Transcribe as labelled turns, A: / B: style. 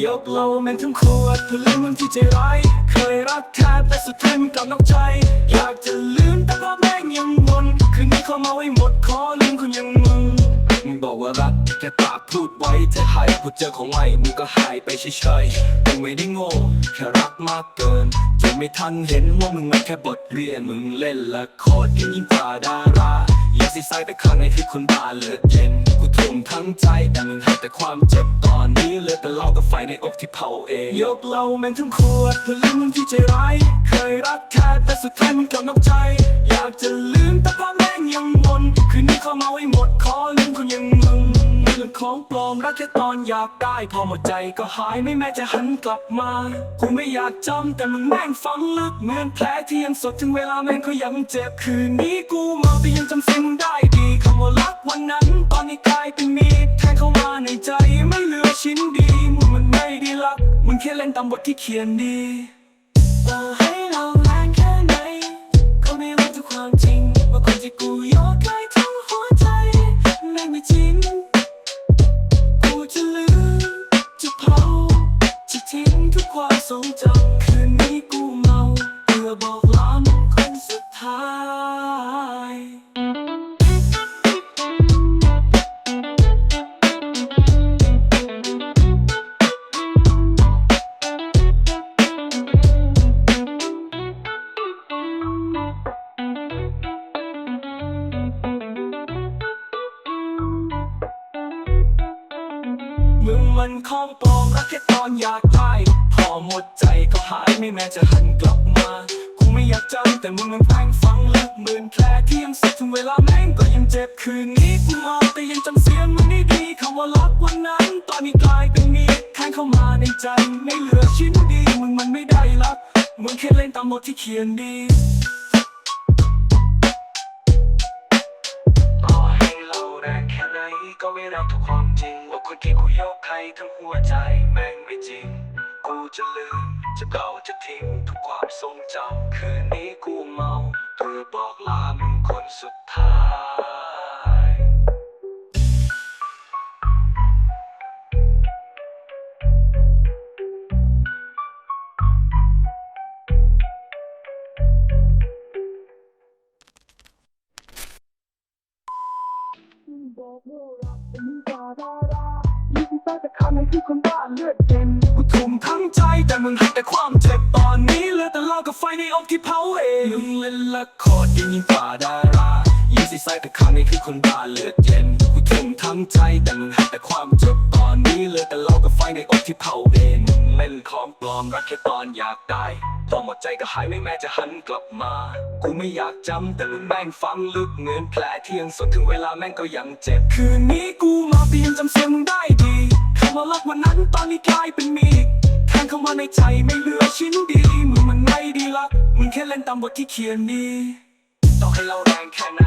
A: ยกเราแม่งทั้งขวดเพื่อลืมมันที่ใจร้ายเคยรักแท้แต่สุดท้ายมันกลับนอกใจ อยากจะลืมแต่ภาพแม่งยังวนคืนนี้เขามาไว้หมดขอลืมคนยังมึงมึงบอกว่ารักแค่ปากพูดไว้แต่หายพอเจอของใหม่มึงก็หายไปเฉยๆมึงไม่ได้โง่แค่รักมากเกินจนไม่ทันเห็นว่ามึงมันแค่บทเรียนมึงเล่นละครยิ่งยิ่งกว่าดาราอยากสิใส่แต่ข้างในที่คนบ้าเลือดเย็นกูทุ่มทั้งใจแต่มึงห้แต่ความ ที่เผาเอง ยกเหล่าแม่งทั้งขวดเพื่อลืมที่ใจร้าย เคยรักแท้แต่สุดท้ายมึงกลับนอกใจ อยากจะลืมแต่ภาพแม่งยังวนคืนนี้เขามาไว้หมดขอลืมคนยังมึงเรื่องของปลอมรักแค่ตอนอยากได้ พอหมดใจก็หายไม่แม้จะหันกลับมากูไม่อยากจำแต่มึงแม่งฝังลึกเหมือนแผลที่ยังสดถึงเวลาแม่งก็ยังเจ็บคืนนี้กูเมาแต่ยังจำเสียงได้ แค่เล่นตามบทที่เขียนดีต่อให้เราแรงแค่ไหน ก็ไม่รู้ทุกความจริง ว่าคนที่กูยกให้ทั้งหัวใจแม่งไม่จริง กูจะลืมจะเผาจะทิ้งทุกความทรงจำคืนนี้กูเมาเพื่อบอก มึงมันของปลอมรักแค่ตอนอยากได้พอหมดใจก็หายไม่แม้จะหันกลับมา กูไม่อยากจำแต่มึงมันแพงฟังลึกหมื่นแผลที่ยังสุดถึงเวลาแม่งก็ยังเจ็บคืนนี้กูมาแต่ยังจำเสียงมึงได้ดีคำว่ารักวันนั้น ตอนนี้กลายเป็นมีดแทงเข้ามาในใจไม่เหลือชิ้นดีมึงมันไม่ได้รักมึงแค่เล่นตามบทที่เขียนดี ก็ไม่รับทุกความจริงว่าคนที่กูยกให้ทั้งหัวใจแม่งไม่จริง กูจะลืม จะเก่าจะทิ้งทุกความทรงจำคืนนี้กูเมาเพื่อบอกลามึงคนสุดท้าย ยิ่งแต่คำนั้นคือคนบ้าเลือดเย็นกูทุ่มทั้งใจแต่มึงให้แต่ความเจ็บตอนนี้เหลือแต่เล่ากับไฟในอกที่เผาเองมึงเล่นละครยิ่งยิ่งกว่าดารายิ่งสิใส่แต่คำนี้คือคนบ้าเลือดเย็น ทุ่มทั้งใจแต่มึงห้แต่ความเจ็บตอนนี้เลือแต่เหล่ากับไฟในอกที่เผาเองเล่นของปลอมรักแค่ตอนอยากได้พอหมดใจก็หายไม่แม้จะหันกลับมา กูไม่อยากจำแต่มึงแม่งฝังลึกเหมือนแผลที่ยังสดถึงเวลาแม่งก็ยังเจ็บ คืนนี้กูมาเปลี่ยนจำเสียงมึงได้ดีคำว่ารักวันนั้นตอนนี้กลายเป็นมีแทงเข้ามาในใจไม่เหลือชิ้นดีมึงมันไม่ดีรักมึงแค่เล่นตามบทที่เขียนดีต่อให้เราแรงแค่ไหน